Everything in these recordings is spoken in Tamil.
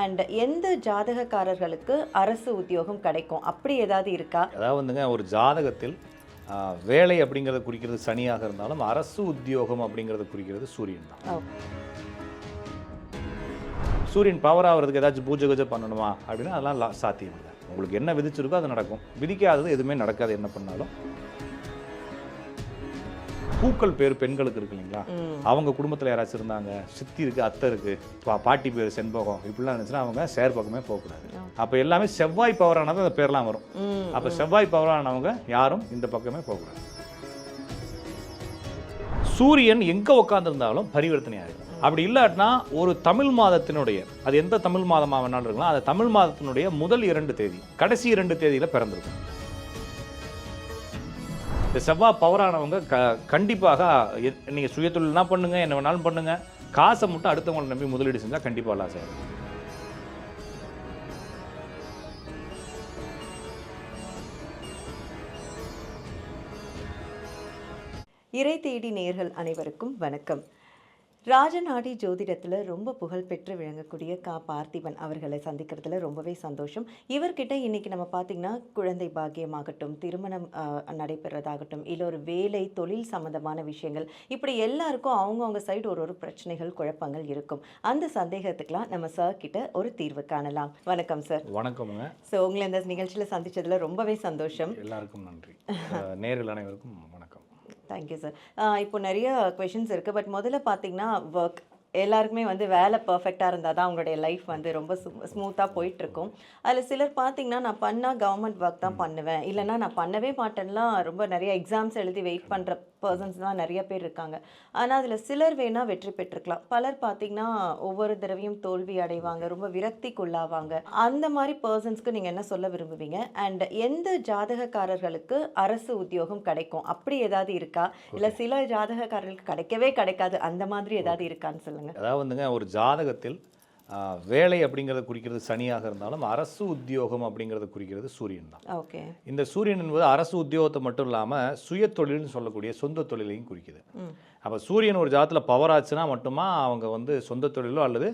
அண்ட் எந்த ஜாதகக்காரர்களுக்கு அரசு உத்தியோகம் கிடைக்கும்? அப்படி ஏதாவது இருக்கா? அதாவது வந்துங்க ஒரு ஜாதகத்தில் வேலை அப்படிங்கிறத குறிக்கிறது சனியாக இருந்தாலும் அரசு உத்தியோகம் அப்படிங்கிறத குறிக்கிறது சூரியன் தான். சூரியன் பவர் ஆகிறதுக்கு ஏதாச்சும் பூஜை பூஜை பண்ணணுமா அப்படின்னா அதெல்லாம் சாத்தியம் இல்லை உங்களுக்கு என்ன விதிச்சிருக்கோ அது நடக்கும். விதிக்காதது எதுவுமே நடக்காது என்ன பண்ணாலும். பூக்கள் பேர் பெண்களுக்கு இருக்கு இல்லைங்களா? அவங்க குடும்பத்தில் யாராச்சும் இருந்தாங்க சித்தி இருக்கு அத்தை இருக்கு பா பாட்டி பேர் செண்பகம் இப்படிலாம் இருந்துச்சுன்னா அவங்க சேர் பக்கமே போகக்கூடாது. அப்போ எல்லாமே செவ்வாய் பவரானது அந்த பேர்லாம் வரும். அப்போ செவ்வாய் பவரானவங்க யாரும் இந்த பக்கமே போகக்கூடாது. சூரியன் எங்கே உட்காந்துருந்தாலும் பரிவர்த்தனை ஆகிடும் அப்படி இல்லாட்டினா ஒரு தமிழ் மாதத்தினுடைய அது எந்த தமிழ் மாதமாக வேணாலும் இருக்கலாம் அது தமிழ் மாதத்தினுடைய முதல் இரண்டு தேதி கடைசி இரண்டு தேதியில் பிறந்திருக்கும். இந்த செவ்வாய் பவரானவங்க க கண்டிப்பாக நீங்கள் நீங்க பண்ணுங்கள் பண்ணுங்க என்ன வேணாலும் பண்ணுங்க. காசை மட்டும் அடுத்தவங்களை நம்பி முதலீடு செஞ்சால் கண்டிப்பாக லாஸ் ஆகும் இறை தேடி நேர்கள் அனைவருக்கும் வணக்கம். ராஜநாடி ஜோதிடத்தில் ரொம்ப புகழ்பெற்று விளங்கக்கூடிய கா பார்த்திபன் அவர்களை சந்திக்கிறதுல ரொம்பவே சந்தோஷம். இவர்கிட்ட இன்னைக்கு நம்ம பார்த்திங்கன்னா குழந்தை பாக்கியமாகட்டும் திருமணம் நடைபெறதாகட்டும் இல்லை ஒரு வேலை தொழில் சம்பந்தமான விஷயங்கள் இப்படி எல்லாருக்கும் அவங்கவுங்க சைடு ஒரு ஒரு பிரச்சனைகள் குழப்பங்கள் இருக்கும். அந்த சந்தேகத்துக்கெல்லாம் நம்ம சார் கிட்ட ஒரு தீர்வு காணலாம். வணக்கம் சார் வணக்கமுங்க. ஸோ உங்களை இந்த நிகழ்ச்சியில் சந்திச்சதுல ரொம்பவே சந்தோஷம். எல்லாருக்கும் நன்றி. நேர்கள் அனைவருக்கும் வணக்கம் தேங்க்யூ சார் இப்போ நிறைய கொஷின்ஸ் இருக்குது பட் முதல்ல பார்த்தீங்கன்னா ஒர்க் எல்லாருக்குமே வந்து வேலை பர்ஃபெக்டாக இருந்தால் தான் அவங்களுடைய லைஃப் வந்து ரொம்ப ஸ்மூத்தாக போயிட்டுருக்கும். அதில் சிலர் பார்த்தீங்கன்னா நான் பண்ணால் கவர்மெண்ட் ஒர்க் தான் பண்ணுவேன். இல்லைன்னா நான் பண்ணவே மாட்டேன்லாம் ரொம்ப நிறைய எக்ஸாம்ஸ் எழுதி வெயிட் பண்ணுற பர்சன்ஸ்லாம் நிறைய பேர் இருக்காங்க. ஆனால் அதில் சிலர் வேணால் வெற்றி பெற்றிருக்கலாம் பலர் பார்த்தீங்கன்னா ஒவ்வொரு தடவையும் தோல்வி அடைவாங்க ரொம்ப விரக்திக்குள்ளாவாங்க. அந்த மாதிரி பர்சன்ஸ்க்கு நீங்கள் என்ன சொல்ல விரும்புவீங்க? அண்ட் எந்த ஜாதகக்காரர்களுக்கு அரசு உத்தியோகம் கிடைக்கும்? அப்படி ஏதாவது இருக்கா? இல்லை சில ஜாதகக்காரர்களுக்கு கிடைக்கவே கிடைக்காது. அந்த மாதிரி ஏதாவது இருக்கான்னு சொல்லுங்க. அதாவது வந்துங்க ஒரு ஜாதகத்தில் வேலை அப்படிங்கிறத குறிக்கிறது சனியாக இருந்தாலும் அரசு உத்தியோகம் அப்படிங்கிறத குறிக்கிறது சூரியன் தான். ஓகே. இந்த சூரியன் என்பது அரசு உத்தியோகத்தை மட்டும் இல்லாமல் சுய தொழில்னு சொல்லக்கூடிய சொந்த தொழிலையும் குறிக்குது. அப்போ சூரியன் ஒரு ஜாதத்தில் பவர் ஆச்சுன்னா மட்டுமா அவங்க வந்து சொந்த தொழிலோ அல்லது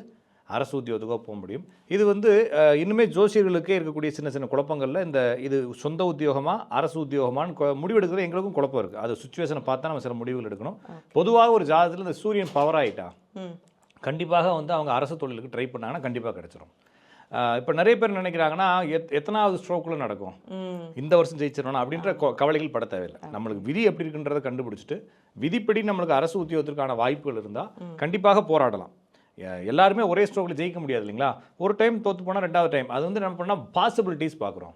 அரசு உத்தியோகத்துக்கோ போக முடியும். இது வந்து இன்னுமே ஜோசியர்களுக்கே இருக்கக்கூடிய சின்ன சின்ன குழப்பங்களில் இந்த இது சொந்த உத்தியோகமா அரசு உத்தியோகமான்னு கொ- முடிவெடுக்கிறது எங்களுக்கும் குழப்பம் இருக்குது அது சுச்சுவேஷனை பார்த்தா நம்ம சில முடிவுகள் எடுக்கணும். பொதுவாக ஒரு ஜாதகத்தில் இந்த சூரியன் பவர் ஆகிட்டா கண்டிப்பாக வந்து அவங்க அரசு தொழிலுக்கு ட்ரை பண்ணாங்கன்னா கண்டிப்பாக கிடச்சிரும். இப்போ நிறைய பேர் நினைக்கிறாங்கன்னா எத் எத்தனாவது ஸ்ட்ரோக்கில் நடக்கும்? இந்த வருஷம் ஜெயிச்சிடணும் அப்படின்ற கவலைகள் பட தேவையில்லை. நம்மளுக்கு விதி எப்படி இருக்குன்றதை கண்டுபிடிச்சிட்டு விதிப்படி நம்மளுக்கு அரசு உத்தியோகத்திற்கான வாய்ப்புகள் இருந்தால் கண்டிப்பாக போராடலாம். எல்லாருமே ஒரே ஸ்ட்ரோக்கில் ஜெயிக்க முடியாது இல்லைங்களா? ஒரு டைம் தோத்து போனால் ரெண்டாவது டைம் அது வந்து நம்ம பண்ணால் பாசிபிலிட்டிஸ் பார்க்குறோம்.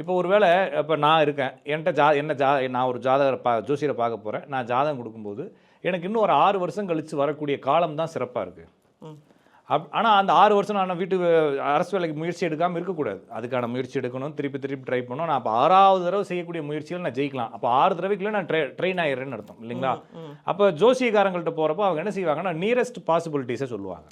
இப்போ ஒருவேளை இப்போ நான் இருக்கேன். என்கிட்ட ஜா என்ன ஜா நான் ஒரு ஜாதகரை பா ஜோசியரை பார்க்க போகிறேன் நான் ஜாதகம் கொடுக்கும்போது எனக்கு இன்னும் ஒரு ஆறு வருஷம் கழித்து வரக்கூடிய காலம் தான் சிறப்பாக இருக்குது அப் ஆனால் அந்த ஆறு வருஷம் நான் வீட்டு அரசு வேலைக்கு முயற்சி எடுக்காமல் இருக்கக்கூடாது. அதுக்கான முயற்சி எடுக்கணும் திருப்பி திருப்பி ட்ரை பண்ணணும். நான் அப்போ ஆறாவது தடவை செய்யக்கூடிய முயற்சியில் நான் ஜெயிக்கலாம். அப்போ ஆறு தடவைக்குள்ள நான் ட்ரை ட்ரெயின் ஆயிடுறேன்னு அர்த்தம் இல்லைங்களா. அப்போ ஜோசியக்காரங்கள்ட்ட போகிறப்போ அவங்க என்ன செய்வாங்கன்னா நியரஸ்ட் பாசிபிலிட்டிஸை சொல்லுவாங்க.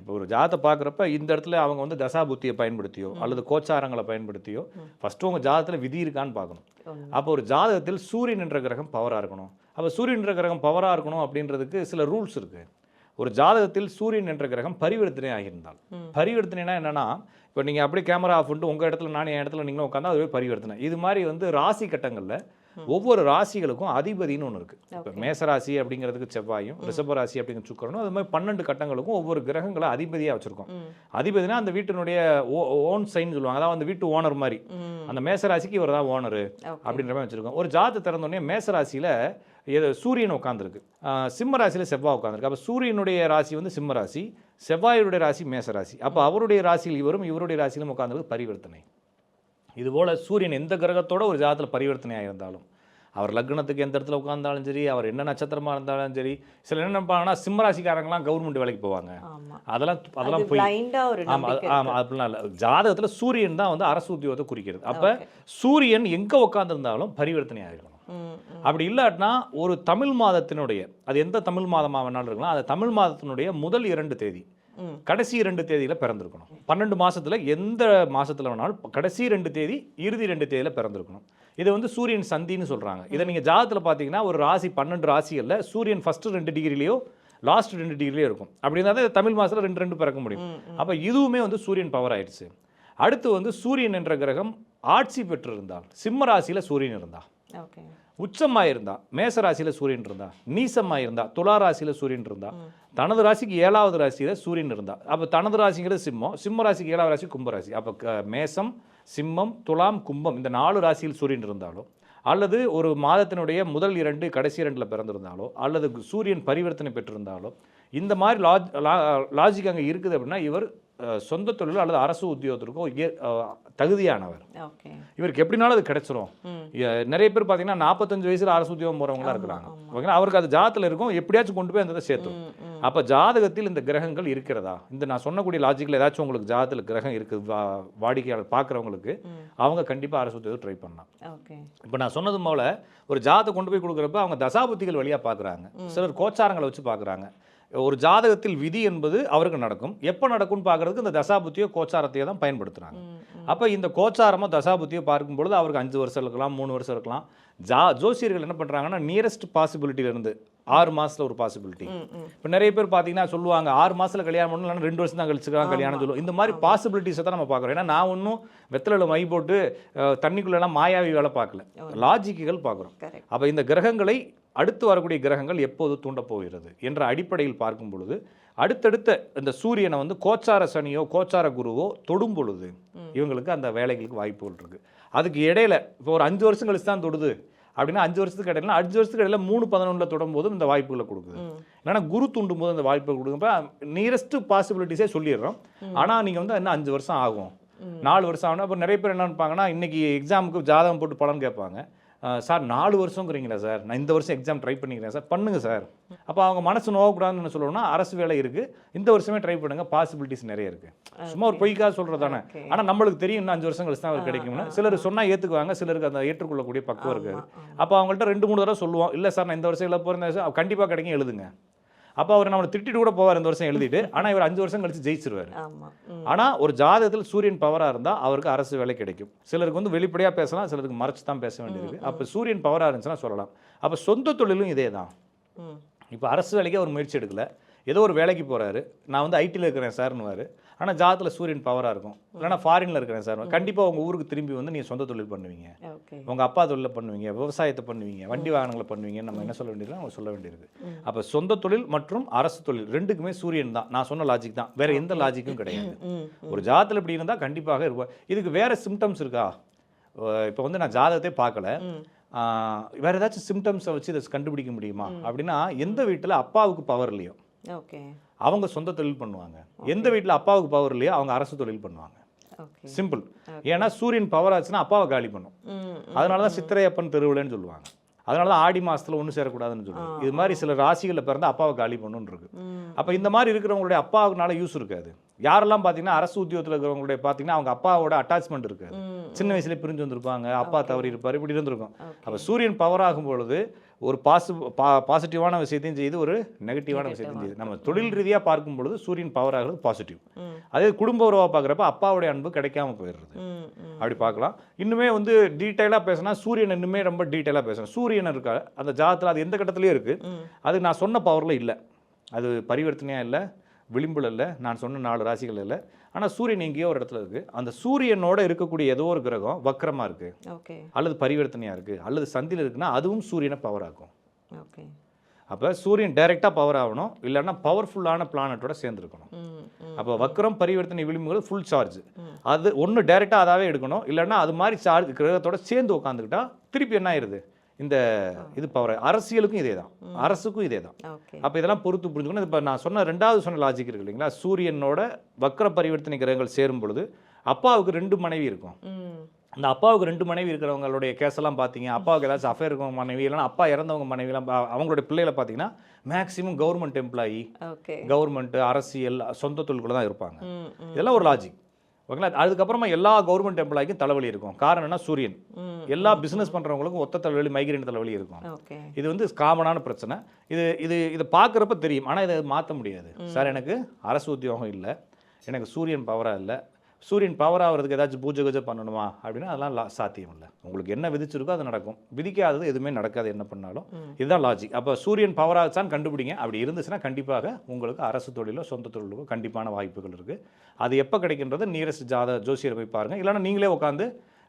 இப்போ ஒரு ஜாதத்தை பார்க்குறப்ப இந்த இடத்துல அவங்க வந்து தசாபுத்தியை பயன்படுத்தியோ அல்லது கோச்சாரங்களை பயன்படுத்தியோ ஃபஸ்ட்டு உங்கள் ஜாதகத்தில் விதி இருக்கான்னு பார்க்கணும். அப்போ ஒரு ஜாதகத்தில் சூரியன் என்ற கிரகம் பவராக இருக்கணும். அப்போ சூரியன் என்ற கிரகம் பவராக இருக்கணும் அப்படின்றதுக்கு சில ரூல்ஸ் இருக்குது ஒரு ஜாதகத்தில் சூரியன் என்ற கிரகம் பரிவர்த்தனை ஆகியிருந்தால். பரிவர்த்தனைனா என்னன்னா இப்போ நீங்கள் அப்படியே கேமரா ஆஃப் பண்ணிட்டு உங்கள் இடத்துல நான் என் இடத்துல நீங்களும் உட்காந்தா அதுவே பரிவர்த்தனை. இது மாதிரி வந்து ராசி கட்டங்களில் ஒவ்வொரு ராசிகளுக்கும் அதிபதினு ஒன்று இருக்குது இப்போ மேசராசி அப்படிங்கிறதுக்கு செவ்வாயும் ரிஷப ராசி அப்படிங்கிற சுக்கரனும் அது மாதிரி பன்னெண்டு கட்டங்களுக்கும் ஒவ்வொரு கிரகங்களை அதிபதியாக வச்சுருக்கோம். அதிபதினா அந்த வீட்டினுடைய ஓன் சைன் சொல்லுவாங்க. அதாவது அந்த வீட்டு ஓனர் மாதிரி. அந்த மேசராசிக்கு இவர் தான் ஓனரு அப்படின்ற மாதிரி வச்சுருக்கோம். ஒரு ஜாதத்தை திறந்தோடனே மேசராசியில் சூரியன் உட்காந்துருக்கு சிம்ம ராசியில் செவ்வாய் உட்காந்துருக்கு அப்போ சூரியனுடைய ராசி வந்து சிம்ம ராசி செவ்வாயுடைய ராசி மேசராசி அப்போ அவருடைய ராசியில் இவரும் இவருடைய ராசியிலும் உட்காந்துருக்கு பரிவர்த்தனை. இதுபோல் சூரியன் எந்த கிரகத்தோட ஒரு ஜாதத்தில் பரிவர்த்தனையாக இருந்தாலும் அவர் லக்னத்துக்கு எந்த இடத்துல உட்கார்ந்தாலும் சரி அவர் என்ன நட்சத்திரமாக இருந்தாலும் சரி சில என்ன நினைப்பாங்கன்னா சிம்ம ராசிக்காரங்களாம் கவர்மெண்ட் வேலைக்கு போவாங்க. அதெல்லாம் அதெல்லாம் அது போய் பிளைண்டா ஒரு ஆமா அது- நம்பிக்கை ஆமா அப்படிலாம் இல்லை. ஜாதகத்தில் சூரியன் தான் வந்து அரசு உத்தியோகத்தை குறிக்கிறது. அப்போ சூரியன் எங்கே உட்காந்துருந்தாலும் பரிவர்த்தனை ஆகிருக்கணும் ம் ம் அப்படி இல்லாட்டினா ஒரு தமிழ் மாதத்தினுடைய அது எந்த தமிழ் மாதமாக வேணாலும் இருக்கலாம் அது தமிழ் மாதத்தினுடைய முதல் இரண்டு தேதி கடைசி இரண்டு தேதியில் பிறந்திருக்கணும். பன்னெண்டு மாதத்தில் எந்த மாதத்தில் வேணாலும் கடைசி ரெண்டு தேதி இறுதி ரெண்டு தேதியில் பிறந்திருக்கணும். இது வந்து சூரியன் சந்தின்னு சொல்கிறாங்க இதை நீங்கள் ஜாதகத்தில் பார்த்தீங்கன்னா ஒரு ராசி பன்னெண்டு ராசிகளில் சூரியன் ஃபஸ்ட்டு ரெண்டு டிகிரிலையோ லாஸ்ட் ரெண்டு டிகிரிலேயோ இருக்கும். அப்படி இருந்தால் தான் தமிழ் மாதத்தில் ரெண்டு ரெண்டு பிறக்க முடியும். அப்போ இதுவுமே வந்து சூரியன் பவர் ஆயிடுச்சு. அடுத்து வந்து சூரியன் என்ற கிரகம் ஆட்சி பெற்றிருந்தால் சிம்ம ராசியில் சூரியன் இருந்தால் உச்சமாக இருந்தா மேச ராசியில் சூரியன் இருந்தா நீசமாக இருந்தா துலா ராசியில் சூரியன் இருந்தா தனது ராசிக்கு ஏழாவது ராசியில் சூரியன் இருந்தா. அப்போ தனது ராசிங்கிறது சிம்மம் சிம்ம ராசிக்கு ஏழாவது ராசி கும்பராசி அப்போ மேசம் சிம்மம் துலாம் கும்பம் இந்த நாலு ராசியில் சூரியன் இருந்தாலோ அல்லது ஒரு மாதத்தினுடைய முதல் இரண்டு கடைசி இரண்டில் பிறந்திருந்தாலோ அல்லது சூரியன் பரிவர்த்தனை பெற்றிருந்தாலோ இந்த மாதிரி லாஜ் லாஜிக் அங்கே இருக்குது அப்படின்னா இவர் சொந்த தொழில் அல்லது அரசு உத்தியோகத்திற்கோ தகுதியானவர். இவருக்கு எப்படினாலும் அது கிடைச்சிரும். நிறைய பேர் பார்த்தீங்கன்னா நாற்பத்தஞ்சு வயசுல அரசு உத்தியோகம் போகிறவங்களாம் இருக்கிறாங்க. ஓகேங்களா? அவருக்கு அது ஜாதத்தில் இருக்கும். எப்படியாச்சும் கொண்டு போய் அந்த இதை சேர்த்துரும். ம், ம். அப்போ ஜாதகத்தில் இந்த கிரகங்கள் இருக்கிறதா? இந்த நான் சொன்னக்கூடிய லாஜிக்கில் ஏதாச்சும் உங்களுக்கு ஜாதகத்தில் கிரகம் இருக்குது வா வாடிக்கையாளர் பார்க்குறவங்களுக்கு அவங்க கண்டிப்பாக அரசு உத்தியோகம் ட்ரை பண்ணலாம். இப்போ நான் சொன்னது போல ஒரு ஜாதகம் கொண்டு போய் கொடுக்குறப்ப அவங்க தசாபுத்திகள் வழியாக பார்க்குறாங்க சிலர் கோச்சாரங்களை வச்சு பார்க்குறாங்க ஒரு ஜாதகத்தில் விதி என்பது அவருக்கு நடக்கும். எப்போ நடக்கும்னு பார்க்குறதுக்கு இந்த தசாபுத்தியோ கோச்சாரத்தையோ தான் பயன்படுத்துகிறாங்க அப்போ இந்த கோச்சாரமோ தசாபுத்தியோ பார்க்கும் பொழுது அவருக்கு அஞ்சு வருஷம் இருக்கலாம் மூணு வருஷம் இருக்கலாம். ஜா ஜோசியர்கள் என்ன பண்ணுறாங்கன்னா நியரஸ்ட் பாசிபிலிட்டியிலேருந்து ஆறு மாசத்துல ஒரு பாசிபிலிட்டி இப்போ நிறைய பேர் பார்த்தீங்கன்னா சொல்லுவாங்க ஆறு மாசத்துல கல்யாணம் பண்ணணும் இல்லைன்னா ரெண்டு வருஷம் தான் கழிச்சுக்கலாம் கல்யாணம் சொல்லுவோம் இந்த மாதிரி பாசிபிலிட்டிஸை தான் நம்ம பார்க்குறோம். ஏன்னா நான் ஒன்றும் வெத்தலையில் மை போட்டு தண்ணிக்குள்ளெல்லாம் மாயாவி வேலை பார்க்கல. லாஜிக்குகள் பார்க்குறோம். அப்போ இந்த கிரகங்களை அடுத்து வரக்கூடிய கிரகங்கள் எப்போது தூண்டப் போகிறது என்ற அடிப்படையில் பார்க்கும் பொழுது அடுத்தடுத்த இந்த சூரியனை வந்து கோச்சார சனியோ கோச்சார குருவோ தொடும் பொழுது இவங்களுக்கு அந்த வேலைகளுக்கு வாய்ப்புகள் இருக்கு அதுக்கு இடையில இப்போ ஒரு அஞ்சு வருஷம் கழிச்சு தான் தொடுது. அப்படின்னா அஞ்சு வருஷத்துக்கு இடையில அஞ்சு வருஷத்துக்கு இடையில மூணு பதினொன்றில் தொடும் போதும் இந்த வாய்ப்புகளை கொடுக்குது. இல்லைன்னா குரு தூண்டும் போது இந்த வாய்ப்புகள் கொடுக்குறப்ப நியரஸ்ட் பாசிபிலிட்டிஸே சொல்லிடுறோம். ஆனால் நீங்கள் வந்து இன்னும் அஞ்சு வருஷம் ஆகும்? நாலு வருஷம் ஆகணும் அப்போ நிறைய பேர் என்ன நினைப்பாங்கன்னா இன்னைக்கு எக்ஸாமுக்கு ஜாதகம் போட்டு பலன் கேட்பாங்க. சார் நாலு வருஷங்கிறீங்களா சார். நான் இந்த வருஷம் எக்ஸாம் ட்ரை பண்ணிக்கிறேன் சார். பண்ணுங்க சார். அப்போ அவங்க மனசு நோகக்கூடாதுன்னு சொல்லணும்னா அரசு வேலை இருக்குது இந்த வருஷமே ட்ரை பண்ணுங்க. பாசிபிலிட்டிஸ் நிறைய இருக்குது சும்மா ஒரு பொய்க்காக சொல்கிறது தானே. ஆனால் நம்மளுக்கு தெரியும் இன்னும் அஞ்சு வருஷம் கழிச்சு தான் அவர் கிடைக்கும்னு. சிலர் சொன்னால் ஏற்றுக்குவாங்க சிலருக்கு அந்த ஏற்றுக்கொள்ளக்கூடிய பக்குவம் இருக்காது. அப்போ அவங்கள்ட்ட ரெண்டு மூணு தடவை சொல்லுவோம். இல்லை சார் நான் இந்த வருஷம் இல்லை போகிறேன் கண்டிப்பாக கிடைக்கும். எழுதுங்க. அப்போ அவர் நம்மளை திட்டிட்டு கூட போவார் இந்த வருஷம் எழுதிட்டு. ஆனால் இவர் அஞ்சு வருஷம் கழிச்சு ஜெயிச்சிருவார். ஆனால் ஒரு ஜாதகத்தில் சூரியன் பவராக இருந்தால் அவருக்கு அரசு வேலை கிடைக்கும். சிலருக்கு வந்து வெளிப்படையாக பேசலாம் சிலருக்கு மறைச்சு தான் பேச வேண்டியிருக்கு அப்போ சூரியன் பவராக இருந்துச்சுன்னா சொல்லலாம். அப்போ சொந்த தொழிலும் இதே தான். இப்போ அரசு வேலைக்கு அவர் முயற்சி எடுக்கல. ஏதோ ஒரு வேலைக்கு போகிறாரு நான் வந்து ஐடியில் இருக்கிறேன் சார்னுவார் ஆனால் ஜாதத்தில் சூரியன் பவராக இருக்கும். இல்லைன்னா ஃபாரினில் இருக்கிறேன் சார். கண்டிப்பாக உங்கள் ஊருக்கு திரும்பி வந்து நீங்கள் சொந்த தொழில் பண்ணுவீங்க. உங்கள் அப்பா தொழிலில் பண்ணுவீங்க விவசாயத்தை பண்ணுவீங்க வண்டி வாகனங்களை பண்ணுவீங்க நம்ம என்ன சொல்ல வேண்டியது அவங்க சொல்ல வேண்டியிருக்கு அப்போ சொந்த தொழில் மற்றும் அரசு தொழில் ரெண்டுக்குமே சூரியன் தான். நான் சொன்ன லாஜிக் தான். வேற எந்த லாஜிக்கும் கிடையாது. ஒரு ஜாதத்தில் இப்படி இருந்தால் கண்டிப்பாக இருப்போம் இதுக்கு வேற சிம்டம்ஸ் இருக்கா? இப்போ வந்து நான் ஜாதகத்தை பார்க்கல. வேற ஏதாச்சும் சிம்டம்ஸை வச்சு இதை கண்டுபிடிக்க முடியுமா? அப்படின்னா எந்த வீட்டில் அப்பாவுக்கு பவர் இல்லையோ? அவங்க சொந்த தொழில் பண்ணுவாங்க. எந்த வீட்டில் அப்பாவுக்கு பவர் இல்லையோ அவங்க அரசு தொழில் பண்ணுவாங்க. சிம்பிள் ஏன்னா சூரியன் பவர் ஆச்சுன்னா அப்பாவை காலி பண்ணும். அதனால தான் சித்திரையப்பன் திருவிழான்னு சொல்லுவாங்க. அதனால தான் ஆடி மாசத்துல ஒன்று சேரக்கூடாதுன்னு சொல்லுவாங்க. இது மாதிரி சில ராசிகளில் பிறந்து அப்பாவை காலி பண்ணுன்னு இருக்கு அப்போ இந்த மாதிரி இருக்கிறவங்களுடைய அப்பாவுக்குனால யூஸ் இருக்காது. யாரெல்லாம் பார்த்தீங்கன்னா அரசு உத்தியோகத்தில் இருக்கிறவங்களுடைய பார்த்தீங்கன்னா அவங்க அப்பாவோட அட்டாச்மெண்ட் இருக்காது. சின்ன வயசுல பிரிஞ்சு வந்திருப்பாங்க. அப்பா தவறி இருப்பார் இப்படி இருந்திருக்கும். அப்போ சூரியன் பவர் ஆகும் பொழுது ஒரு பாசி பா பாசிட்டிவான விஷயத்தையும் செய்து ஒரு நெகட்டிவான விஷயத்தையும் செய்யுது நம்ம தொழில் ரீதியாக பார்க்கும் பொழுது சூரியன் பவர் ஆகிறது பாசிட்டிவ் அதே குடும்ப உறவாக பார்க்குறப்ப அப்பாவுடைய அன்பு கிடைக்காம போயிடுறது. அப்படி பார்க்கலாம். இன்னுமே வந்து டீட்டெயிலாக பேசினா சூரியன் இன்னுமே ரொம்ப டீட்டெயிலாக பேசணும் சூரியன் இருக்கா அந்த ஜாதத்தில் அது எந்த கட்டத்துலேயும் இருக்குது அது நான் சொன்ன பவரில் இல்லை. அது பரிவர்த்தனையாக இல்லை விளிம்புல இல்லை நான் சொன்ன நாலு ராசிகள் இல்லை. ஆனால் சூரியன் எங்கேயோ ஒரு இடத்துல இருக்குது அந்த சூரியனோட இருக்கக்கூடிய ஏதோ ஒரு கிரகம் வக்கரமாக இருக்குது ஓகே. அல்லது பரிவர்த்தனையாக இருக்குது அல்லது சந்தியில் இருக்குன்னா அதுவும் சூரியனை பவர் ஆக்கும். ஓகே. அப்போ சூரியன் டைரெக்டாக பவர் ஆகணும். இல்லைன்னா பவர்ஃபுல்லான பிளானட்டோட சேர்ந்துருக்கணும். அப்போ வக்கரம் பரிவர்த்தனை விளிம்புகள் ஃபுல் சார்ஜ் அது ஒன்று டைரெக்டாக அதாவே எடுக்கணும். இல்லைன்னா அது மாதிரி சார்ஜ் கிரகத்தோட சேர்ந்து உட்காந்துக்கிட்டா திருப்பி என்ன ஆயிருது? இந்த இது பவர் அரசியலுக்கும் இதே தான் அரசுக்கும் இதே தான் அப்போ இதெல்லாம் பொறுத்து புரிஞ்சுக்கணும். இப்போ நான் சொன்ன ரெண்டாவது சொன்ன லாஜிக் இருக்கு இல்லைங்களா? சூரியனோட வக்கர பரிவர்த்தனை கிரகங்கள் சேரும் பொழுது அப்பாவுக்கு ரெண்டு மனைவி இருக்கும். அந்த அப்பாவுக்கு ரெண்டு மனைவி இருக்கிறவங்களுடைய கேஸெல்லாம் பார்த்தீங்க அப்பாவுக்கு ஏதாச்சும் அஃபேர் இருக்கவங்க மனைவி இல்லைன்னா அப்பா இறந்தவங்க மனைவிலாம் அவங்களுடைய பிள்ளைகளை பார்த்தீங்கன்னா மேக்ஸிமம் கவர்மெண்ட் எம்ப்ளாயி கவர்மெண்ட் அரசியல் சொந்த தொழில்குள்ள தான் இருப்பாங்க இதெல்லாம் ஒரு லாஜிக் ஓகேங்களா? அதுக்கப்புறமா எல்லா கவர்மெண்ட் எம்ப்ளாய்க்கும் தலைவலி இருக்கும். காரணம் என்ன? சூரியன். எல்லா பிஸ்னஸ் பண்ணுறவங்களுக்கும் ஒத்த தலைவலி மைக்ரேன் தலைவலி இருக்கும். ஓகே. இது வந்து காமனான பிரச்சனை. இது இது இதை பார்க்குறப்ப தெரியும். ஆனால் இதை மாற்ற முடியாது. சார் எனக்கு அரசு உத்தியோகம் இல்லை. எனக்கு சூரியன் பவராக இல்லை. சூரியன் பவர் ஆகிறதுக்கு ஏதாச்சும் பூஜை பூஜை பண்ணணுமா? அப்படின்னா அதெல்லாம் லா- சாத்தியம் இல்லை உங்களுக்கு என்ன விதிச்சிருக்கோ அது நடக்கும். விதிக்காதது எதுவுமே நடக்காது என்ன பண்ணாலும். இதுதான் லாஜிக் அப்போ சூரியன் பவர் ஆச்சான்னு கண்டுபிடிங்க. அப்படி இருந்துச்சுன்னா கண்டிப்பாக உங்களுக்கு அரசு தொழிலோ சொந்த தொழிலுக்கோ கண்டிப்பான வாய்ப்புகள் இருக்குது அது எப்போ கிடைக்கின்றது? நியரஸ்ட் ஜாத ஜோசியரை போய் பாருங்கள் இல்லைன்னா நீங்களே உட்காந்து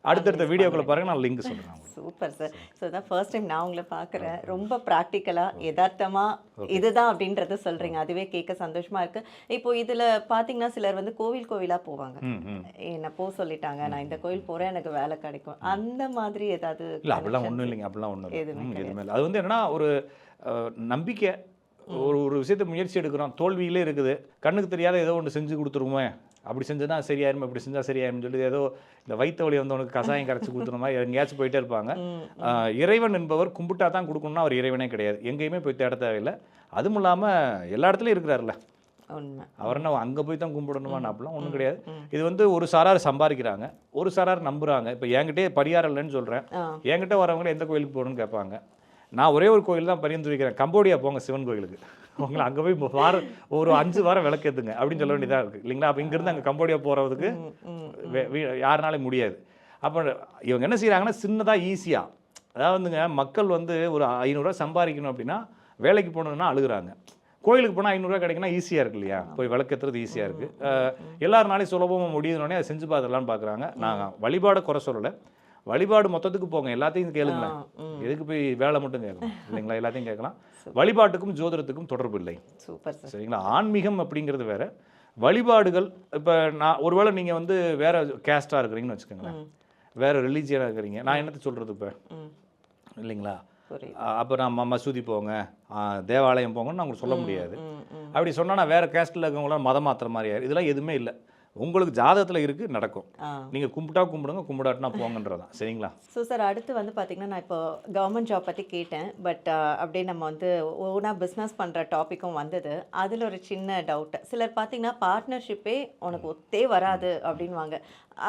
அடுத்தடுத்த வீடியோக்களை பாருங்க நான் லிங்க் சொல்கிறேன் சூப்பர் சார் ஸோ தான் ஃபர்ஸ்ட் டைம் நான் உங்களை பார்க்குறேன். ரொம்ப ப்ராக்டிக்கலாக யதார்த்தமாக இதுதான் அப்படின்றத சொல்கிறீங்க அதுவே கேட்க சந்தோஷமா இருக்கு. இப்போ இதில் பார்த்தீங்கன்னா சிலர் வந்து கோவில் கோவிலாக போவாங்க. என்ன போ சொல்லிட்டாங்க நான் இந்த கோயில் போகிறேன் எனக்கு வேலை கிடைக்கும். அந்த மாதிரி ஏதாவது இல்லை அப்படிலாம் ஒன்றும் இல்லைங்க அப்படிலாம் ஒன்றும் எதுவுமே எதுவுமே இல்லை. அது வந்து என்னன்னா ஒரு நம்பிக்கை ஒரு ஒரு விஷயத்தை முயற்சி எடுக்கிறோம் தோல்வியிலே இருக்குது. கண்ணுக்கு தெரியாத ஏதோ ஒன்று செஞ்சு கொடுத்துருவோமே. அப்படி செஞ்சா சரியாயிரும் இப்படி செஞ்சா சரியாயிரும் சொல்லி ஏதோ இந்த வயிற்று வலி வந்தவனுக்கு கசாயம் கரைச்சி கொடுத்துற மாதிரி எங்கேயாச்சும் போயிட்டே இருப்பாங்க. இறைவன் என்பவர் கும்பிட்டா தான் கொடுக்கணும்னா அவர் இறைவனே கிடையாது. எங்கேயுமே போய் தேட தேவையில்லை. அதுவும் இல்லாமல் எல்லா இடத்துலையும் இருக்கிறாருல்ல. உண்மை. அவர் என்ன அங்கே போய் தான் கும்பிடணுமான்னு அப்படிலாம் ஒன்றும் கிடையாது. இது வந்து ஒரு சாரார் சம்பாதிக்கிறாங்க. ஒரு சாரார் நம்புறாங்க. இப்போ என்கிட்டே பரிகாரம் இல்லைன்னு சொல்கிறேன் என்கிட்ட வரவங்க எந்த கோயிலுக்கு போகணும்னு கேட்பாங்க. நான் ஒரே ஒரு கோயில் தான் பரிந்துரைக்கிறேன். கம்போடியா போங்க சிவன் கோயிலுக்கு. உங்களை அங்கே போய் வாரம் ஒரு அஞ்சு வாரம் விளக்கேத்துங்க அப்படின்னு சொல்ல வேண்டியதாக இருக்குது இல்லைங்களா? அப்போ இங்கேருந்து அங்கே கம்போடியா போகிறதுக்கு யாருனாலும் முடியாது. அப்போ இவங்க என்ன செய்கிறாங்கன்னா சின்னதாக ஈஸியாக அதாவதுங்க மக்கள் வந்து ஒரு ஐநூறுரூவா சம்பாதிக்கணும் அப்படின்னா வேலைக்கு போகணுன்னா அழுகுறாங்க. கோயிலுக்கு போனால் ஐநூறுரூவா கிடைக்குன்னா ஈஸியாக இருக்கு இல்லையா? போய் விளக்கேற்றுறது ஈஸியாக இருக்குது எல்லாருனாலையும் சுலபமாக முடியுதுனோடனே அதை செஞ்சு பார்த்துடலான்னு பார்க்குறாங்க நான் வழிபாடை குறை சொல்லலை. வழிபாடு மொத்தத்துக்கு போங்க எல்லாத்தையும் கேளுங்களேன். எதுக்கு போய் வேலை மட்டும் கேட்கலாம் இல்லைங்களா? எல்லாத்தையும் கேட்கலாம். வழிபாட்டுக்கும் ஜோதிடத்துக்கும் தொடர்பு இல்லை. சூப்பர் சரிங்களா? ஆன்மீகம் அப்படிங்கிறது வேற. வழிபாடுகள் இப்போ நான் ஒருவேளை நீங்கள் வந்து வேற கேஸ்டாக இருக்கிறீங்கன்னு வச்சுக்கோங்களேன். வேற ரிலீஜியனாக இருக்கிறீங்க. நான் என்னத்த சொல்கிறது இப்போ? இல்லைங்களா? அப்போ நான் மசூதி போங்க தேவாலயம் போங்கன்னு நான் உங்களுக்கு சொல்ல முடியாது. அப்படி சொன்னா நான் வேற கேஸ்ட்டில் இருக்கவங்களாம் மதம் மாத்திர மாதிரி. இதெல்லாம் எதுவுமே இல்லை. உங்களுக்கு ஜாதகத்தில் இருக்குது நடக்கும். நீங்கள் கும்பிட்டா கும்பிடுங்க கும்பிடாட்டினா போங்கன்றதான். சரிங்களா? ஸோ சார் அடுத்து வந்து பார்த்தீங்கன்னா நான் இப்போ கவர்மெண்ட் ஜாப் பற்றி கேட்டேன். பட் அப்படியே நம்ம வந்து ஓனாக பிஸ்னஸ் பண்ணுற டாப்பிக்கும் வந்தது. அதில் ஒரு சின்ன டவுட் சிலர் பார்த்தீங்கன்னா பார்ட்னர்ஷிப்பே உனக்கு ஒத்தே வராது அப்படின்வாங்க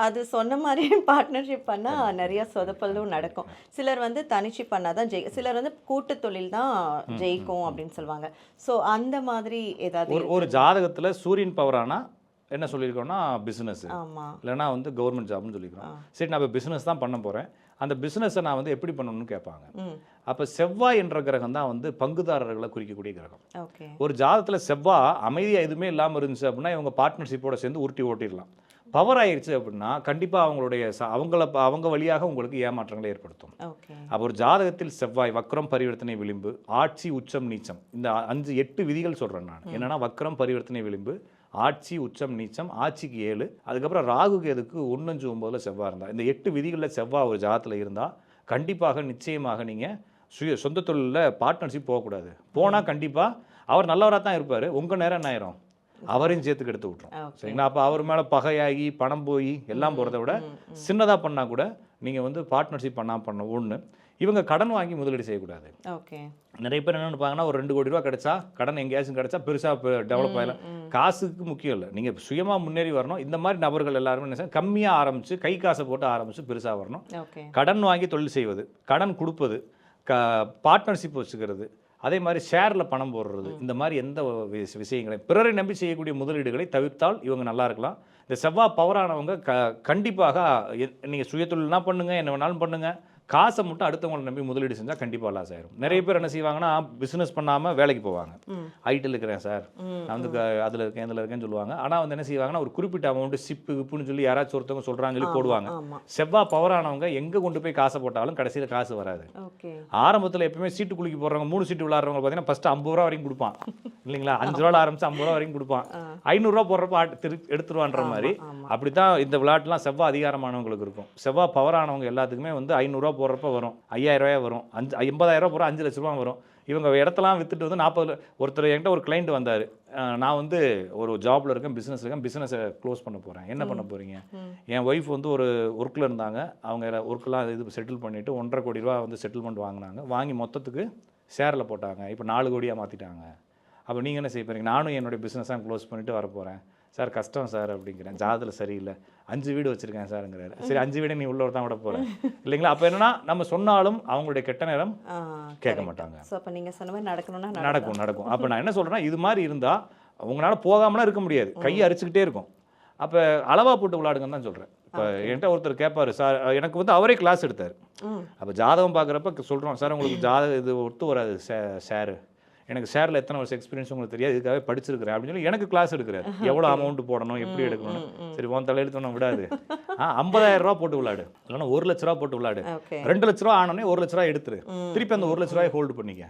அது சொன்ன மாதிரி பார்ட்னர்ஷிப் பண்ணால் நிறைய சொதப்பலும் நடக்கும். சிலர் வந்து தனிச்சு பண்ணால் தான் ஜெய் சிலர் வந்து கூட்டு தொழில் தான் ஜெயிக்கும் அப்படின்னு சொல்லுவாங்க. ஸோ அந்த மாதிரி ஏதாவது ஒரு ஒரு ஜாதகத்தில் சூரியன் பவரானா என்ன சொல்லியிருக்கோம்னா பிஸ்னஸ் ஆமாம் இல்லைன்னா வந்து கவர்மெண்ட் ஜாப்னு சொல்லிக்கிறோம். சரி நான் இப்போ பிஸ்னஸ் தான் பண்ண போகிறேன் அந்த பிஸ்னஸை நான் வந்து எப்படி பண்ணணும்னு கேட்பாங்க. அப்போ செவ்வாய் என்ற கிரகம் தான் வந்து பங்குதாரர்களை குறிக்கக்கூடிய கிரகம். ஒரு ஜாதகத்தில் செவ்வாய் அமைதியாக எதுவுமே இல்லாமல் இருந்துச்சு அப்படின்னா இவங்க பார்ட்னர்ஷிப்போட சேர்ந்து உருட்டி ஓட்டிடலாம். பவர் ஆயிடுச்சு அப்படின்னா கண்டிப்பாக அவங்களுடைய அவங்கள அவங்க வழியாக உங்களுக்கு ஏமாற்றங்களை ஏற்படுத்தும். அப்போ ஒரு ஜாதகத்தில் செவ்வாய் வக்ரம் பரிவர்த்தனை விளிம்பு ஆட்சி உச்சம் நீச்சம். இந்த அஞ்சு எட்டு விதிகள் சொல்கிறேன் நான். என்னன்னா வக்ரம் பரிவர்த்தனை விளிம்பு ஆட்சி உச்சம் நீச்சம் ஆட்சிக்கு ஏழு அதுக்கப்புறம் ராகு கேதுக்கு ஒன்னஞ்சு ஒம்போதுல செவ்வாய் இருந்தால் இந்த எட்டு விதிகளில் செவ்வாய் ஒரு ஜாதத்தில் இருந்தால் கண்டிப்பாக நிச்சயமாக நீங்கள் சுய சொந்த தொழிலில் பார்ட்னர்ஷிப் போகக்கூடாது. போனால் கண்டிப்பாக அவர் நல்லவராக தான் இருப்பார். உங்கள் நேரம் என்ன ஆயிரும்? அவரையும் சேர்த்துக்கு எடுத்து விட்ரும் சரிங்களா? அப்போ அவர் மேலே பகையாகி பணம் போய் எல்லாம் போகிறத விட சின்னதாக பண்ணால் கூட நீங்கள் வந்து பார்ட்னர்ஷிப் பண்ணால் பண்ண. ஒன்று இவங்க கடன் வாங்கி முதலீடு செய்யக்கூடாது. ஓகே. நிறைய பேர் என்ன நினைப்பாங்கன்னா ஒரு ரெண்டு கோடி ரூபா கிடைச்சா கடன் எங்கேயாச்சும் கிடைச்சா பெருசாக டெவலப் ஆகலாம் காசுக்கு முக்கியம் இல்லை. நீங்கள் சுயமாக முன்னேறி வரணும். இந்த மாதிரி நபர்கள் எல்லாருமே என்ன கம்மியாக ஆரம்பித்து கை காசை போட்டு ஆரம்பித்து பெருசாக வரணும். கடன் வாங்கி தொழில் செய்வது கடன் கொடுப்பது க பார்ட்னர்ஷிப் வச்சுக்கிறது அதே மாதிரி ஷேரில் பணம் போடுறது இந்த மாதிரி எந்த விஷ- விஷயங்களையும். பிறரை நம்பி செய்யக்கூடிய முதலீடுகளை தவிர்த்தால் இவங்க நல்லா இருக்கலாம். இந்த செவ்வாய் பவரானவங்க க கண்டிப்பாக நீங்கள் சுயதொழில்னா பண்ணுங்கள் என்ன வேணாலும் பண்ணுங்கள் காசை மட்டும் அடுத்தவங்களை நம்பி முதலீடு செஞ்சால் கண்டிப்பாக லாஸ் ஆயிரும். நிறைய பேர் என்ன செய்வாங்கன்னா பிஸ்னஸ் பண்ணாமல் வேலைக்கு போவாங்க. ம். ஐடியில் இருக்கிறேன் சார். நான் வந்து அதில் இருக்கேன் இதில் இருக்கேன்னு சொல்லுவாங்க. ஆனால் வந்து என்ன செய்வாங்கன்னா ஒரு குறிப்பிட்ட அமௌண்ட் சிப்பு கிப்புன்னு சொல்லி யாராச்சும் ஒருத்தவங்க சொல்கிறாங்க சொல்லி போடுவாங்க. செவ்வாய் பவரானவங்க எங்கே கொண்டு போய் காசை போட்டாலும் கடைசியில் காசு வராது. ஆரம்பத்தில் எப்பவுமே சீட்டு குலுக்கி போடுறவங்க மூணு சீட்டு விளாட்றவங்க பார்த்தீங்கன்னா ஃபஸ்ட்டு ஐம்பது ரூபா வரைக்கும் கொடுப்பான். இல்லைங்களா? அஞ்சு ரூபா ஆரம்பிச்சு ஐம்பது ரூபா வரைக்கும் கொடுப்பான். ஐநூறுரூவா போடுறப்ப ஆட்டு திரு எடுத்துருவான்ற மாதிரி. ஆமா. அப்படித்தான் இந்த விளையாட்டுலாம் செவ்வாய் அதிகாரமானவங்களுக்கு இருக்கும். செவ்வாய் பவரானவங்க எல்லாத்துக்குமே வந்து ஐநூறுரூவா போடுறப்ப வரும். ஐயாயிரம் ரூபாய் வரும். அஞ்சு எண்பதாயிரம் ரூபா போகிற அஞ்சு லட்ச ரூபா வரும். இவங்க இடத்தெல்லாம் வித்துட்டு வந்து நாற்பது ஒருத்தர் என்கிட்ட ஒரு கிளைண்ட் வந்தார். நான் வந்து ஒரு ஜாப்ல இருக்கேன் பிஸ்னஸ் இருக்கேன் பிஸ்னஸை க்ளோஸ் பண்ண போகிறேன் என்ன பண்ண போகிறீங்க என் ஒய்ஃப் வந்து ஒரு ஒர்க்கில் இருந்தாங்க. அவங்க ஒர்க்கெலாம் இது செட்டில் பண்ணிவிட்டு ஒன்றரை கோடி ரூபா வந்து செட்டில்மெண்ட் வாங்கினாங்க. வாங்கி மொத்தத்துக்கு ஷேரில் போட்டாங்க. இப்போ நாலு கோடியாக மாற்றிட்டாங்க அப்போ நீங்கள் என்ன செய்ய போறீங்க? நானும் என்னுடைய பிஸ்னஸாக க்ளோஸ் பண்ணிட்டு வர போகிறேன் சார் கஷ்டம் சார் அப்படிங்கிறேன். ஜாதத்தில் சரியில்லை. அஞ்சு வீடு வச்சுருக்கேன் சாருங்கிறாரு. சரி அஞ்சு வீடு நீ உள்ள தான் விட போகிறேன் இல்லைங்களா? அப்போ என்னன்னா நம்ம சொன்னாலும் அவங்களுடைய கெட்ட நேரம் கேட்க மாட்டாங்க. ஸோ அப்போ நீங்கள் சொன்ன மாதிரி நடக்கணும்னா நடக்கும் நடக்கும். அப்போ நான் என்ன சொல்கிறேன்னா இது மாதிரி இருந்தால் உங்களால் போகாமலாம் இருக்க முடியாது. கை அரிச்சுக்கிட்டே இருக்கும். அப்போ அளவாக போட்டு விளாடுங்கன்னு தான் சொல்கிறேன் இப்போ என்கிட்ட ஒருத்தர் கேட்பாரு சார் எனக்கு வந்து அவரே கிளாஸ் எடுத்தார். அப்போ ஜாதகம் பார்க்குறப்ப சொல்கிறோம் சார் உங்களுக்கு ஜாதகம் இது ஒத்து வராது ஷேரு எனக்கு ஷேரில் எத்தனை வருஷம் எக்ஸ்பீரியன்ஸ் உங்களுக்கு தெரியாது இதுக்காகவே படிச்சிருக்கிறேன் அப்படின்னு சொல்லி எனக்கு கிளாஸ் எடுக்கிறார். எவ்வளோ அமௌண்ட் போடணும் எப்படி எடுக்கணும் சரி உன் தலையெழுத்து ஒன்றும் விடாது. ஆ ஐம்பதாயிரம் ரூபா போட்டு விளாடு. இல்லைன்னா ஒரு லட்ச ரூபா போட்டு விளாடு. ரெண்டு லட்ச ரூபா ஆனோடனே ஒரு லட்ச ரூபா எடுத்துரு. திருப்பி அந்த ஒரு லட்ச ரூபாய் ஹோல்டு பண்ணிக்க.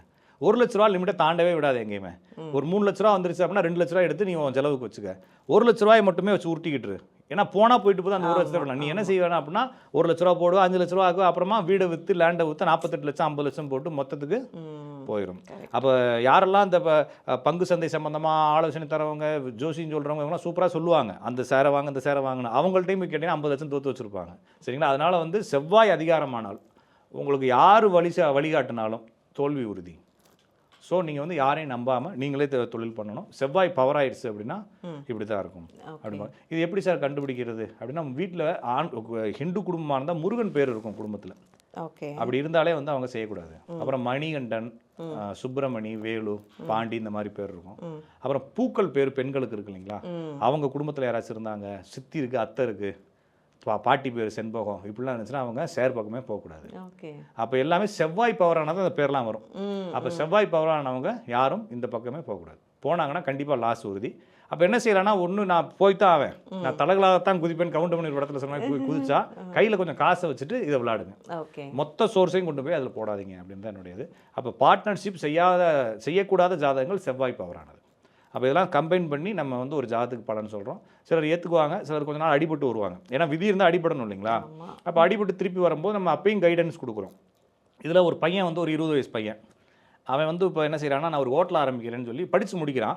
ஒரு லட்ச ரூபா லிமிட்டை தாண்டவே விடாது எங்கேயுமே. ஒரு மூணு லட்ச ரூபா வந்துருச்சு அப்படின்னா ரெண்டு லட்ச ரூபா எடுத்து நீ உன் செலவுக்கு வச்சுக்க. ஒரு லட்ச ரூபாய் மட்டுமே வச்சு உருட்டிக்கிட்டு. ஏன்னா போனா போயிட்டு போது அந்த ஒரு லட்ச ரூபா நீ என்ன செய்வேனா அப்படின்னா ஒரு லட்ச ரூபா போடுவா அஞ்சு லட்ச ரூபா ஆகும் அப்புறமா வீடை விற்று லேண்டை விற்று நாற்பத்தெட்டு லட்சம் ஐம்பது லட்சம் போட்டு மொத்தத்துக்கு போயிடும் அப்போ யாரெல்லாம் இந்த பங்கு சந்தை சம்பந்தமாக ஆலோசனை தரவங்க ஜோசின்னு சொல்கிறவங்க இவங்கலாம் சூப்பராக சொல்லுவாங்க. அந்த சேரை வாங்க இந்த சேரை வாங்கணும் அவங்கள்ட்டையும் கேட்டிங்கன்னா ஐம்பது லட்சம் தோற்று வச்சுருப்பாங்க. சரிங்களா? அதனால் வந்து செவ்வாய் அதிகாரமானால் உங்களுக்கு யார் வழி வழிகாட்டினாலும் தோல்வி உறுதி. ஸோ நீங்கள் வந்து யாரையும் நம்பாமல் நீங்களே தொழில் பண்ணணும். செவ்வாய் பவர் ஆயிடுச்சு அப்படின்னா இப்படி தான் இருக்கும். அப்படிமா இது எப்படி சார் கண்டுபிடிக்கிறது? அப்படின்னா வீட்டில் ஆண் ஹிந்து குடும்பமாக இருந்தால் முருகன் பேர் இருக்கும் குடும்பத்தில். ஓகே. அப்படி இருந்தாலே வந்து அவங்க செய்யக்கூடாது. அப்புறம் மணிகண்டன் சுப்பிரமணி வேலு பாண்டி இந்த மாதிரி பேர் இருக்கும். அப்புறம் பூக்கள் பேர் பெண்களுக்கு இருக்கு இல்லைங்களா? அவங்க குடும்பத்தில் யாராச்சும் இருந்தாங்க? சித்தி இருக்கு அத்தை இருக்கு. பா பாட்டி பேர் செண்பகம் இப்படிலாம் இருந்துச்சுன்னா அவங்க சேர் பக்கமே போகக்கூடாது. அப்போ எல்லாமே செவ்வாய் பவரானது அந்த பேர்லாம் வரும். அப்போ செவ்வாய் பவரானவங்க யாரும் இந்த பக்கமே போகக்கூடாது. போனாங்கன்னா கண்டிப்பாக லாஸ் உறுதி. அப்போ என்ன செய்யலாம்னா ஒன்று நான் போய்த்தான் ஆவேன். நான் தலைகளாகத்தான் குதிப்பேன் கவுண்ட் பண்ணி படத்தில் சொன்ன மாதிரி குதி- குதிச்சா கையில் கொஞ்சம் காசை வச்சுட்டு இதை விளையாடுங்க ஓகே. மொத்த சோர்ஸையும் கொண்டு போய் அதில் போடாதீங்க அப்படின்னு தான் என்னுடையது. அப்போ பார்ட்னர்ஷிப் செய்யாத செய்யக்கூடாத ஜாதகங்கள் செவ்வாய் பவரானது அப்போ இதெல்லாம் கம்பைன் பண்ணி நம்ம வந்து ஒரு ஜாதகத்துக்கு பலன் சொல்கிறோம் சிலர் ஏற்றுக்குவாங்க சிலர் கொஞ்ச நாள் அடிபட்டு வருவாங்க. ஏன்னா விதி இருந்தால் அடிபடணும் இல்லைங்களா. அப்போ அடிபட்டு திருப்பி வரும்போது நம்ம அப்பயும் கைடன்ஸ் கொடுக்குறோம். இதில் ஒரு பையன் வந்து ஒரு இருபது வயசு பையன். அவன் வந்து இப்போ என்ன செய்கிறான்னா நான் ஒரு ஹோட்டல் ஆரம்பிக்கிறேன்னு சொல்லி படித்து முடிக்கிறான்.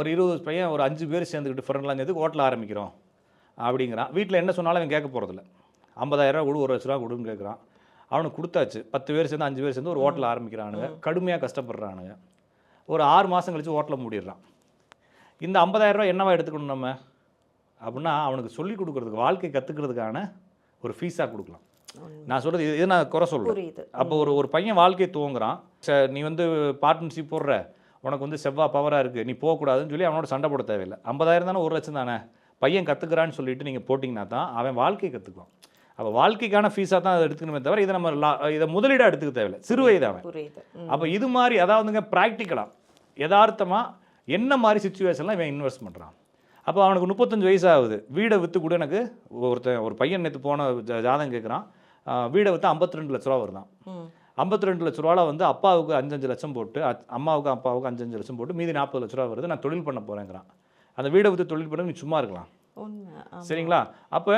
ஒரு இருபது வயசு பையன் ஒரு அஞ்சு பேர் சேர்ந்துக்கிட்டு ஃப்ரெண்ட்லாம் சேர்ந்து ஹோட்டல் ஆரம்பிக்கிறோம் அப்படிங்கிறான். வீட்டில் என்ன சொன்னாலும் அவன் கேட்க போகிறதில்ல ஐம்பதாயிரரூவா கொடு ஒரு லட்ச ரூபா கொடுன்னு கேட்குறான். அவனுக்கு கொடுத்தாச்சு. பத்து பேர் சேர்ந்து அஞ்சு பேர் சேர்ந்து ஒரு ஹோட்டல் ஆரம்பிக்கிறானுங்க. கடுமையாக கஷ்டப்படுறானுங்க. ஒரு ஆறு மாதம் கழிச்சு ஹோட்டலை மூடிடுறான். இந்த 50000 ரூபாய் என்னவா எடுத்துக்கணும் நம்ம? அப்படின்னா அவனுக்கு சொல்லி கொடுக்குறதுக்கு வாழ்க்கை கற்றுக்கிறதுக்கான ஒரு ஃபீஸாக கொடுக்கலாம். நான் சொல்கிறது இது நான் குறை சொல்கிறேன் அப்போ ஒரு ஒரு பையன் வாழ்க்கையை துவங்குறான். ச- நீ வந்து பார்ட்னர்ஷிப் போடுற. உனக்கு வந்து செவ்வாய் பவராக இருக்குது நீ போகக்கூடாதுன்னு சொல்லி அவனோட சண்டை போட தேவையில்லை. ஐம்பதாயிரம் தானே ஒரு லட்சம் தானே? பையன் கற்றுக்கிறான்னு சொல்லிட்டு நீங்கள் போட்டிங்கன்னா தான் அவன் வாழ்க்கையை கற்றுக்குவான் அப்போ வாழ்க்கைக்கான ஃபீஸாக தான் அதை எடுத்துக்கணுமே தவிர இதை நம்ம லா- இதை முதலீடாக எடுத்துக்க தேவையில்லை. சிறு வயது அவன். அப்போ இது மாதிரி அதாவதுங்க ப்ராக்டிக்கலாக யதார்த்தமாக என்ன மாதிரி சுச்சுவேஷன்லாம் இவன் இன்வெஸ்ட் பண்ணுறான் அப்போ அவனுக்கு முப்பத்தஞ்சு வயசு ஆகுது வீடை விற்று கூட எனக்கு ஒருத்தன் ஒரு பையன் நேற்று போன ஜாதகம் கேட்குறான் வீடை விற்று 52 ரெண்டு லட்ச ரூபா வருதான். 52 ரெண்டு லட்ச ரூபாவில் வந்து அப்பாவுக்கு அஞ்சஞ்சு லட்சம் போட்டு அம்மாவுக்கு அப்பாவுக்கு அஞ்சஞ்சு லட்சம் போட்டு மீதி நாற்பது லட்ச ரூபா வருது. நான் தொழில் பண்ண போகிறேங்கிறான் அந்த வீடை விற்று தொழில் பண்ண நீ சும்மா இருக்கலாம். சரிங்களா? அப்போ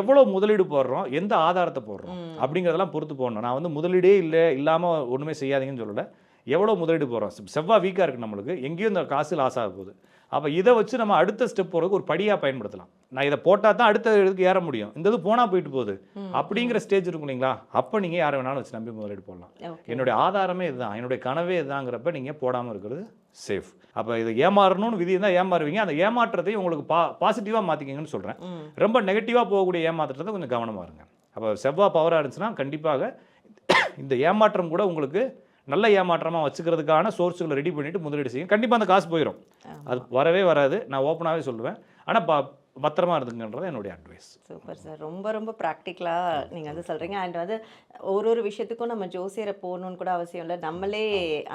எவ்வளோ முதலீடு போடுறோம்? எந்த ஆதாரத்தை போடுறோம்? அப்படிங்கிறதெல்லாம் பொறுத்து போடணும். நான் வந்து முதலீடே இல்லை இல்லாமல் ஒன்றுமே செய்யாதீங்கன்னு சொல்லலை. எவ்வளோ முதலீடு போடுறோம்? செ- செவ்வாய் வீக்காக இருக்குது நம்மளுக்கு. எங்கேயும் இந்த காசு லாஸ் ஆக போகுது. அப்போ இதை வச்சு நம்ம அடுத்த ஸ்டெப் போகிறதுக்கு ஒரு படியாக பயன்படுத்தலாம். நான் இதை போட்டால் தான் அடுத்த இதுக்கு ஏற முடியும். இந்த இது போனால் போயிட்டு போகுது. அப்படிங்கிற ஸ்டேஜ் இருக்கும் இல்லைங்களா? அப்போ நீங்கள் யாரை வேணாலும் வச்சு நம்பி முதலீடு போடலாம். என்னுடைய ஆதாரமே இதுதான். என்னுடைய கனவே இதுதாங்கிறப்ப நீங்கள் போடாமல் இருக்கிறது சேஃப் அப்போ இது ஏமாறணும்னு விதி இருந்தால் ஏமாறுவீங்க. அந்த ஏமாற்றத்தை உங்களுக்கு பா பாசிட்டிவாக மாற்றிக்கிங்கன்னு சொல்கிறேன் ரொம்ப நெகட்டிவாக போகக்கூடிய ஏமாற்றத்தை கொஞ்சம் கவனமாக இருங்க. அப்போ செவ்வாய் பவராக இருந்துச்சுன்னா கண்டிப்பாக இந்த ஏமாற்றம் கூட உங்களுக்கு நல்ல ஏமாற்றமாக வச்சுக்கிறதுக்கான சோர்ஸுகளை ரெடி பண்ணிவிட்டு முதலீடு செய்யுங்க கண்டிப்பாக அந்த காசு போயிடும் அது வரவே வராது. நான் ஓப்பனாகவே சொல்லுவேன். ஆனால் ப பத்திரமா இருந்துங்கன்றது என்னுடைய அட்வைஸ் சூப்பர் சார் ரொம்ப ரொம்ப ப்ராக்டிக்கலாக நீங்கள் வந்து சொல்கிறீங்க அண்ட் வந்து ஒரு ஒரு விஷயத்துக்கும் நம்ம ஜோசியரை போகணுன்னு கூட அவசியம் இல்லை. நம்மளே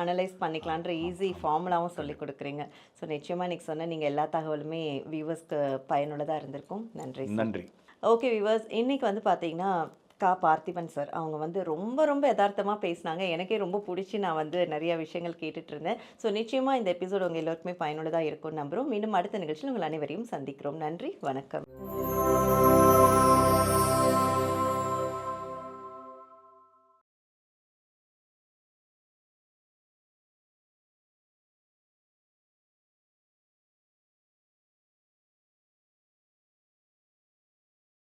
அனலைஸ் பண்ணிக்கலான்ற ஈஸி ஃபார்முலாவும் சொல்லி கொடுக்குறீங்க. ஸோ நிச்சயமாக இன்னைக்கு சொன்ன நீங்கள் எல்லா தகவலுமே வியூவர்ஸ்க்கு பயனுள்ளதாக இருந்திருக்கும். நன்றி. நன்றி. ஓகே வியூவர்ஸ் இன்னைக்கு வந்து பார்த்தீங்கன்னா கா பார்த்திபன் சார். அவங்க வந்து ரொம்ப ரொம்ப யதார்த்தமாக பேசினாங்க. எனக்கே ரொம்ப பிடிச்சி நான் வந்து நிறைய விஷயங்கள் கேட்டுட்ருந்தேன் ஸோ நிச்சயமாக இந்த எபிசோடு உங்கள் எல்லோருக்குமே பயனுள்ளதாக இருக்கும்னு நம்புகிறோம் மீண்டும் அடுத்த நிகழ்ச்சியில் உங்கள் அனைவரையும் சந்திக்கிறோம். நன்றி வணக்கம்.